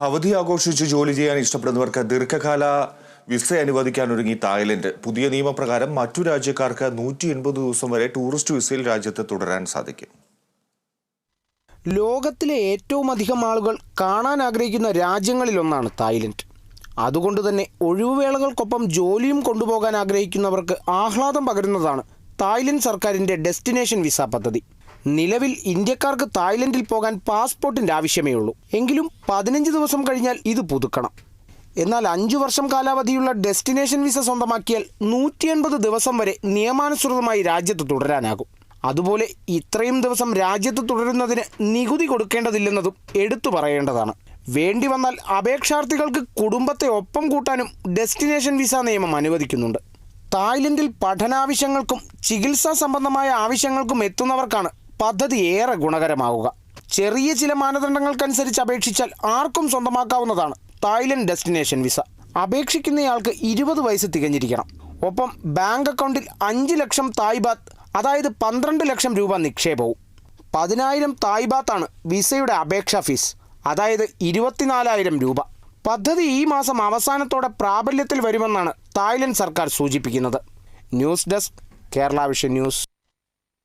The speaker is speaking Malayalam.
അവധി ആഘോഷിച്ച് ജോലി ചെയ്യാൻ ഇഷ്ടപ്പെടുന്നവർക്ക് ദീർഘകാല വിസ അനുവദിക്കാൻ ഒരുങ്ങി തായ്ലൻഡ്. പുതിയ നിയമപ്രകാരം മറ്റു രാജ്യക്കാർക്ക് നൂറ്റി എൺപത് ദിവസം വരെ ടൂറിസ്റ്റ് വിസയിൽ രാജ്യത്ത് തുടരാൻ സാധിക്കും. ലോകത്തിലെ ഏറ്റവും അധികം ആളുകൾ കാണാൻ ആഗ്രഹിക്കുന്ന രാജ്യങ്ങളിലൊന്നാണ് തായ്ലൻഡ്. അതുകൊണ്ട് തന്നെ ഒഴിവുവേളകൾക്കൊപ്പം ജോലിയും കൊണ്ടുപോകാൻ ആഗ്രഹിക്കുന്നവർക്ക് ആഹ്ലാദം പകരുന്നതാണ് തായ്ലൻഡ് സർക്കാരിന്റെ ഡെസ്റ്റിനേഷൻ വിസ പദ്ധതി. നിലവിൽ ഇന്ത്യക്കാർക്ക് തായ്ലൻഡിൽ പോകാൻ പാസ്പോർട്ടിന്റെ ആവശ്യമേ ഉള്ളൂ എങ്കിലും പതിനഞ്ച് ദിവസം കഴിഞ്ഞാൽ ഇത് പുതുക്കണം. എന്നാൽ അഞ്ചു വർഷം കാലാവധിയുള്ള ഡെസ്റ്റിനേഷൻ വിസ സ്വന്തമാക്കിയാൽ നൂറ്റി ദിവസം വരെ നിയമാനുസൃതമായി രാജ്യത്ത് തുടരാനാകും. അതുപോലെ ഇത്രയും ദിവസം രാജ്യത്ത് തുടരുന്നതിന് നികുതി കൊടുക്കേണ്ടതില്ലെന്നതും എടുത്തു പറയേണ്ടതാണ്. വേണ്ടി വന്നാൽ അപേക്ഷാർത്ഥികൾക്ക് കുടുംബത്തെ ഒപ്പം കൂട്ടാനും ഡെസ്റ്റിനേഷൻ വിസ നിയമം അനുവദിക്കുന്നുണ്ട്. തായ്ലൻഡിൽ പഠനാവശ്യങ്ങൾക്കും ചികിത്സാ സംബന്ധമായ ആവശ്യങ്ങൾക്കും എത്തുന്നവർക്കാണ് പദ്ധതി ഏറെ ഗുണകരമാവുക. ചെറിയ ചില മാനദണ്ഡങ്ങൾക്കനുസരിച്ച് അപേക്ഷിച്ചാൽ ആർക്കും സ്വന്തമാക്കാവുന്നതാണ് തായ്ലൻഡ് ഡെസ്റ്റിനേഷൻ വിസ. അപേക്ഷിക്കുന്നയാൾക്ക് ഇരുപത് വയസ്സ് തികഞ്ഞിരിക്കണം. ഒപ്പം ബാങ്ക് അക്കൗണ്ടിൽ അഞ്ച് ലക്ഷം തായ് ബാത്ത് അതായത് പന്ത്രണ്ട് ലക്ഷം രൂപ നിക്ഷേപവും. പതിനായിരം തായ് ബാത്താണ് വിസയുടെ അപേക്ഷാ ഫീസ് അതായത് ഇരുപത്തിനാലായിരം രൂപ. പദ്ധതി ഈ മാസം അവസാനത്തോടെ പ്രാബല്യത്തിൽ വരുമെന്നാണ് തായ്ലൻഡ് സർക്കാർ സൂചിപ്പിക്കുന്നത്. News desk Kerala Vision news.